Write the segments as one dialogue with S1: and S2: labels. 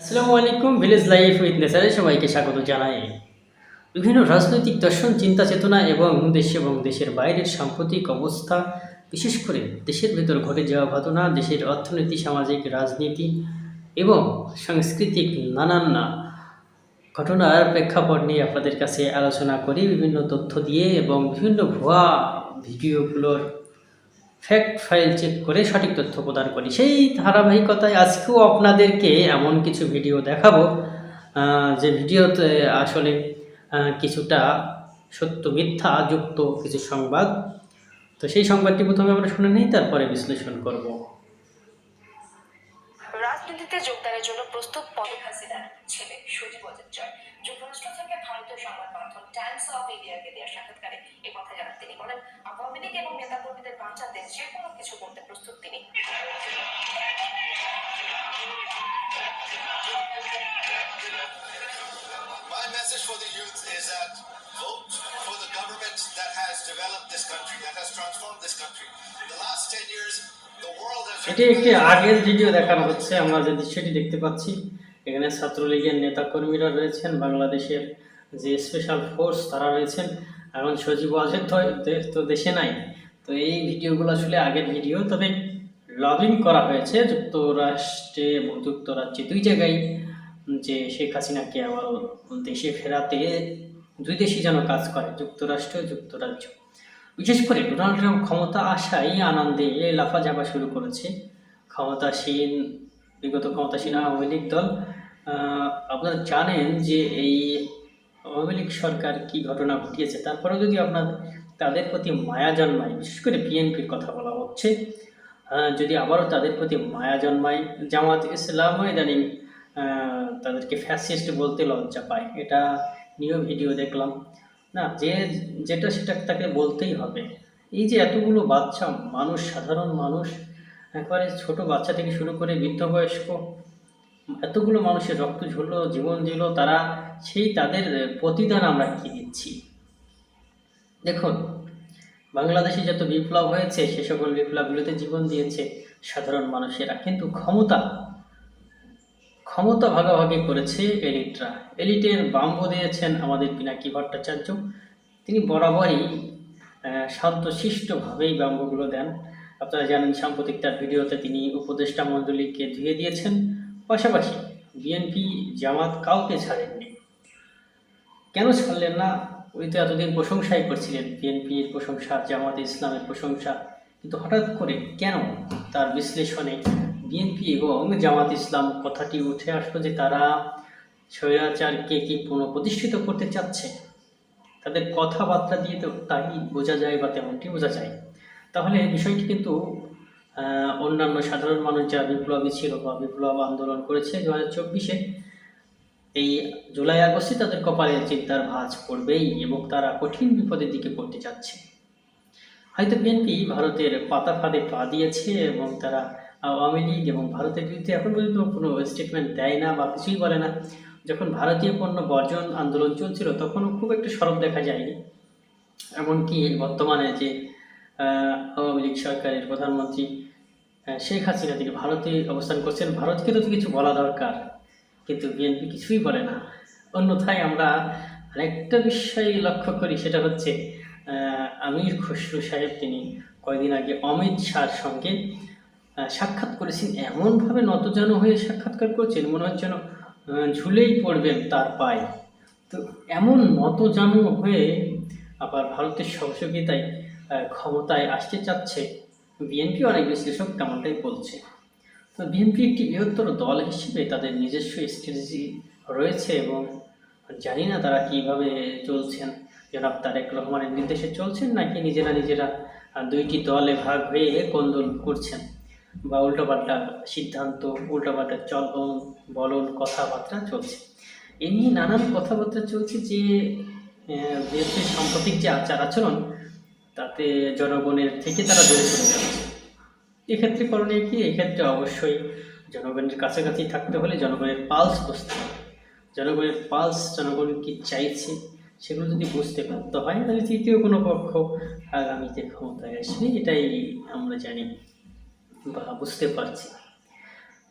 S1: আসসালামু আলাইকুম village life with নেচারে সবাইকে স্বাগত জানাই। বিভিন্ন রাজনৈতিক দর্শন, চিন্তা চেতনা এবং দেশ এবং দেশের বাইরের সাম্প্রতিক অবস্থা, বিশেষ করে দেশের ভেতর ঘটে যাওয়া ঘটনা, দেশের অর্থনীতি, সামাজিক রাজনীতি এবং সাংস্কৃতিক নানান না ঘটনার প্রেক্ষাপট নিয়ে আপনাদের কাছে আলোচনা করি। বিভিন্ন তথ্য দিয়ে এবং বিভিন্ন ভুয়া ভিডিওগুলোর ফ্যাক্ট ফাইল চেক করে সঠিক তথ্য প্রদান করি। সেই ধারাবাহিকতায় আজকেও আপনাদেরকে এমন কিছু ভিডিও দেখাবো যে ভিডিওতে আসলে কিছুটা সত্য মিথ্যা, যুক্ত কিছু সংবাদ। তো সেই সংবাদটি প্রথমে আমরা শুনে নিই, তারপরে বিশ্লেষণ করব।
S2: রাজনীতিতে যোগদানের জন্য প্রস্তুত পদক হাসিনার ছেলে সজীব অজিত জয়
S3: message for the youth is that vote for the government that has developed this country, that has transformed this country. The last 10 years, the world has
S1: এটি একটি আগের ভিডিও দেখানো হচ্ছে। আমরা যে দৃশ্যটি দেখতে পাচ্ছি এখানে ছাত্রলীগের নেতাকর্মীরা রয়েছেন বাংলাদেশের যে স্পেশাল ফোর্স তারা রয়েছেন। এখন সজীব ওয়াজেদ তো দেশে নাই। তো এই ভিডিওগুলো আসলে আগের ভিডিও তবে লবিং করা হয়েছে। যুক্তরাষ্ট্রে এবং যুক্তরাজ্যে দুই জায়গায় যে শেখ হাসিনাকে আবার দেশে ফেরাতে দুই দেশই যেন কাজ করে, যুক্তরাষ্ট্র, যুক্তরাজ্য। বিশেষ করে ডোনাল্ড ট্রাম্প ক্ষমতা আসাই আনন্দে লাফা লাফাঝাপা শুরু করেছে। ক্ষমতাসীন, বিগত ক্ষমতাসীন আওয়ামী লীগ দল। আপনারা জানেন যে এই আওয়ামী লীগ সরকার কি ঘটনা ঘটিয়েছে, তারপরেও যদি আপনার তাদের প্রতি মায়া জন্মায়, বিশেষ করে বিএনপির কথা বলা হচ্ছে যদি আবারও তাদের প্রতি মায়া জন্মায়, জামাত ইসলামও ইদানিং তাদেরকে ফ্যাসিস্ট বলতে লজ্জা পায়। এটা নিয়েও ভিডিও দেখলাম। না, যে যেটা সেটা তাকে বলতেই হবে। এই যে এতগুলো বাচ্চা, মানুষ, সাধারণ মানুষ, একবারে ছোট বাচ্চা থেকে শুরু করে বৃদ্ধ বয়স্ক, এতগুলো মানুষের রক্ত ঝরলো, জীবন দিল, তারা সেই তাদের প্রতিদান আমরা কি দিচ্ছি? দেখুন, বাংলাদেশে যত বিপ্লব হয়েছে, সে সকল বিপ্লবগুলোতে জীবন দিয়েছে সাধারণ মানুষেরা। কিন্তু ক্ষমতা ক্ষমতা ভাগাভাগি করেছে এলিটরা। এলিটের বাম্ব দিয়েছেন আমাদের পিনাকি ভট্টাচার্য। তিনি বরাবরই শান্তশিষ্টভাবেই বাম্বগুলো দেন। আপনারা জানেন, সাম্প্রতিক তার ভিডিওতে তিনি উপদেষ্টা মণ্ডলীকে ধুয়ে দিয়েছেন। পাশাপাশি বিএনপি জামাত কাউকে ছাড়েননি। কেন ছাড়লেন না? উনি তো এতদিন প্রশংসাই করছিলেন, বিএনপির প্রশংসা, জামাত ইসলামের প্রশংসা। কিন্তু হঠাৎ করে কেন তার বিশ্লেষণে বিএনপি এবং জামাত ইসলাম কথাটি উঠে আসলো যে তারা স্বৈরাচারকে কি পুনঃপ্রতিষ্ঠিত করতে চাচ্ছে? তাদের কথাবার্তা দিয়ে তো তাই বোঝা যায় বা তেমনটি বোঝা যায়। তাহলে বিষয়টি কিন্তু অন্যান্য সাধারণ মানুষ যারা বিপ্লবী ছিল বা বিপ্লব আন্দোলন করেছে দু হাজার চব্বিশে, এই জুলাই আগস্টে তাদের কপালে চিন্তার ভাঁজ পড়বেই এবং তারা কঠিন বিপদের দিকে পড়তে যাচ্ছে। হয়তো বিএনপি ভারতের পাতা ফাঁদে পা দিয়েছে এবং তারা আওয়ামী লীগ এবং ভারতের বিরুদ্ধে এখন পর্যন্ত কোনো স্টেটমেন্ট দেয় না বা কিছুই বলে না। যখন ভারতীয় পণ্য বর্জন আন্দোলন চলছিল, তখনও খুব একটা সরব দেখা যায়নি। এমনকি বর্তমানে যে আওয়ামী লীগ সরকারের প্রধানমন্ত্রী শেখ হাসিনা, তিনি ভারতে অবস্থান করছেন, ভারতকে তো কিছু বলা দরকার। কিন্তু বিএনপি কিছুই বলে না। অন্যথায় আমরা আরেকটা বিষয় লক্ষ্য করি, সেটা হচ্ছে আমির খসরু সাহেব, তিনি কয়েকদিন আগে অমিত শাহর সঙ্গে সাক্ষাৎ করেছেন। এমনভাবে নতজানু হয়ে সাক্ষাৎকার করছেন, মনে হচ্ছে যেন ঝুলেই পড়বেন তার পায়ে। তো এমন নতজানু হয়ে আবার ভারতের সহযোগিতায় ক্ষমতায় আসতে চাচ্ছে বিএনপি, অনেক বিশ্লেষক তেমনটাই বলছে। তো বিএনপি একটি বৃহত্তর দল হিসেবে তাদের নিজস্ব স্ট্র্যাটেজি রয়েছে এবং জানি না তারা কীভাবে চলছেন। জনাব তারেক রহমানের নির্দেশে চলছেন নাকি নিজেরা নিজেরা দুইটি দলে ভাগ হয়ে কোন্দল করছেন? বা উল্টোপাল্টা সিদ্ধান্ত, উল্টোপাল্টা চলন, বলন, কথাবার্তা চলছে। এ নিয়ে নানান কথাবার্তা চলছে যে বিএনপির সাম্প্রতিক যে আচার আচরণ, তাতে জনগণের থেকে তারা দূরে চলে যাচ্ছে। এক্ষেত্রে করণীয় কি? এক্ষেত্রে অবশ্যই জনগণের কাছাকাছি থাকতে হলে জনগণের পালস বুঝতে হবে। জনগণের পালস জনগণ কি চাইছে, সেগুলো যদি বুঝতে পারত হয়, তাহলে তৃতীয় কোনো পক্ষ আগামীতে ক্ষমতায় আসবে, এটাই আমরা জানি। বা বুঝতে পারছি।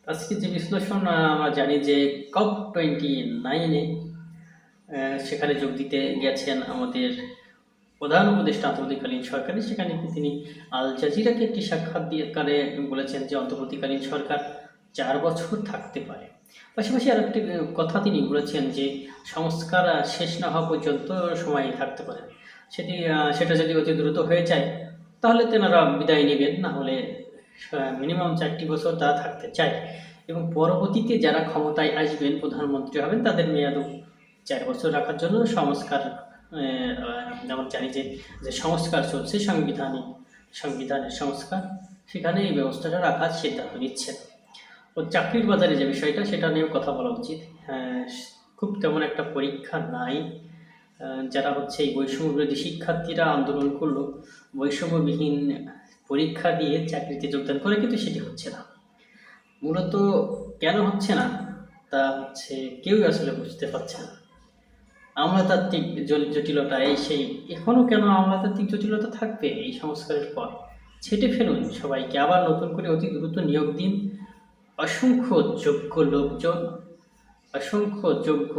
S1: আজকে যে বিশ্লেষণ আমরা জানি যে কপ টোয়েন্টি নাইনে সেখানে যোগ দিতে গেছেন আমাদের প্রধান উপদেষ্টা অন্তর্বর্তীকালীন সরকারে সেখানে তিনি আল জাজিরাকে একটি সাক্ষাৎ দিয়ে কারে বলেছেন যে অন্তর্বর্তীকালীন সরকার চার বছর থাকতে পারে। পাশাপাশি আর একটি কথা তিনি বলেছেন যে সংস্কার শেষ না হওয়া পর্যন্ত সময় থাকতে পারে। সেটি সেটা যদি অতি দ্রুত হয়ে যায়, তাহলে তেনারা বিদায় নেবেন, না হলে মিনিমাম চারটি বছর তারা থাকতে চায়। এবং পরবর্তীতে যারা ক্ষমতায় আসবেন, প্রধানমন্ত্রী হবেন, তাদের মেয়াদও চার বছর রাখার জন্য সংস্কার যেমন জানি যে যে সংস্কার চলছে, সাংবিধানিক, সংবিধানের সংস্কার, সেখানে এই ব্যবস্থাটা রাখার সিদ্ধান্ত নিচ্ছেন ও চাকরির বাজারে যে বিষয়টা, সেটা নিয়েও কথা বলা উচিত। খুব তেমন একটা পরীক্ষা নাই। যারা হচ্ছে এই বৈষম্য বিরোধী শিক্ষার্থীরা আন্দোলন করল, বৈষম্যবিহীন পরীক্ষা দিয়ে চাকরিতে যোগদান করে কিন্তু সেটি হচ্ছে না। মূলত কেন হচ্ছে না? তা হচ্ছে কেউই আসলে বুঝতে পারছে না। আমলাতাত্ত্বিক জটিলতা, এই সেই এখনও কেন আমলাতাত্ত্বিক জটিলতা থাকবে? এই সংস্কারের পর ছেটে ফেলুন সবাইকে, আবার নতুন করে অতি দ্রুত নিয়োগ দিন। অসংখ্য যোগ্য লোকজন, অসংখ্য যোগ্য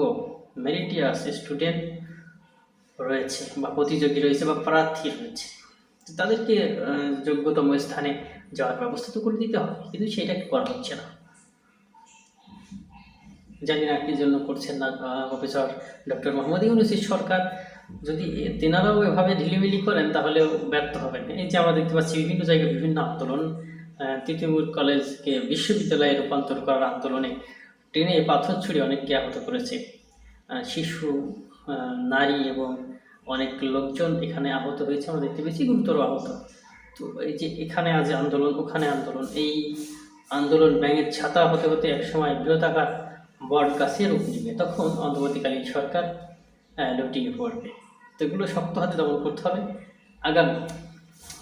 S1: মেরিটিয়াস স্টুডেন্ট রয়েছে বা প্রতিযোগী রয়েছে বা প্রার্থী রয়েছে। তাদেরকে যোগ্যতম স্থানে যাওয়ার ব্যবস্থা তো করে দিতে হবে, কিন্তু সেটা করা হচ্ছে না? জানি না কি জন্য করছেন না প্রফেসর ডক্টর মোহাম্মদ ইউনুসির সরকার। যদি তেনারাও এভাবে ঢিলিমিলি করেন, তাহলেও ব্যর্থ হবেন। এই যে আমরা দেখতে পাচ্ছি, বিভিন্ন জায়গায় বিভিন্ন আন্দোলন তৃতীয়মুর কলেজকে বিশ্ববিদ্যালয়ে রূপান্তর করার আন্দোলনে ট্রেনে পাথর ছুড়ে অনেককে আহত করেছে। শিশু নারী এবং অনেক লোকজন এখানে আহত হয়েছে, আমরা দেখতে পেয়েছি গুরুতর আহত। তো এই যে এখানে আজ আন্দোলন, ওখানে আন্দোলন। এই আন্দোলন ব্যাঙের ছাতা হতে হতে একসময় বৃহতাকার বট গাছের রূপ নিবে। তখন অন্তর্বর্তীকালীন সরকার লুটিয়ে পড়বে। তো এগুলো শক্ত হাতে দমন করতে হবে। আগামী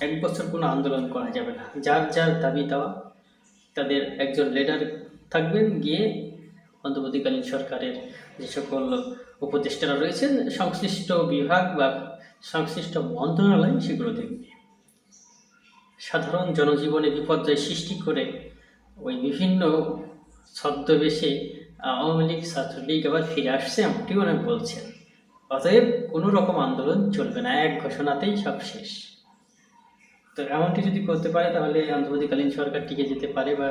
S1: এক বছর কোনো আন্দোলন করা যাবে না। যার যার দাবি দেওয়া, তাদের একজন লিডার থাকবেন গিয়ে অন্তর্বর্তীকালীন সরকারের যে সকল উপদেষ্টারা রয়েছেন, সংশ্লিষ্ট বিভাগ বা সংশ্লিষ্ট মন্ত্রণালয় সেগুলো দেখবে। সাধারণ জনজীবনে বিপর্যয় সৃষ্টি করে ওই বিভিন্ন ছদ্মবেশে আওয়ামী লীগ, ছাত্রলীগ আবার ফিরে আসছে এমনটিও অনেক বলছেন। অতএব কোনো রকম আন্দোলন চলবে না, এক ঘোষণাতেই সব শেষ। তো এমনটি যদি করতে পারে, তাহলে অন্তর্বর্তীকালীন সরকার টিকে যেতে পারে বা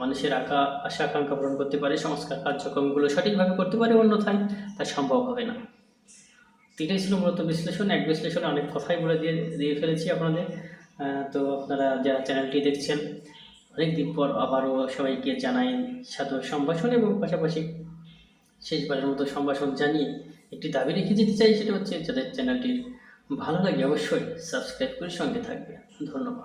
S1: মানুষের আঁকা, আশা, আকাঙ্ক্ষা পূরণ করতে পারে, সংস্কার কার্যক্রমগুলো সঠিকভাবে করতে পারে, অন্যথায় তা সম্ভব হবে না। এটাই ছিল মূলত বিশ্লেষণ। এক বিশ্লেষণে অনেক কথাই বলে দিয়ে দিয়ে ফেলেছি আপনাদের। তো আপনারা যারা চ্যানেলটি দেখছেন অনেক দিন পর আবারও সবাইকে জানাই সাদর সম্ভাষণ এবং পাশাপাশি শেষবারের মতো সম্ভাষণ জানিয়ে একটি দাবি রেখে যেতে চাই, সেটা হচ্ছে, যাদের চ্যানেলটি ভালো লাগে অবশ্যই সাবস্ক্রাইব করে সঙ্গে থাকবে 你疼了吧？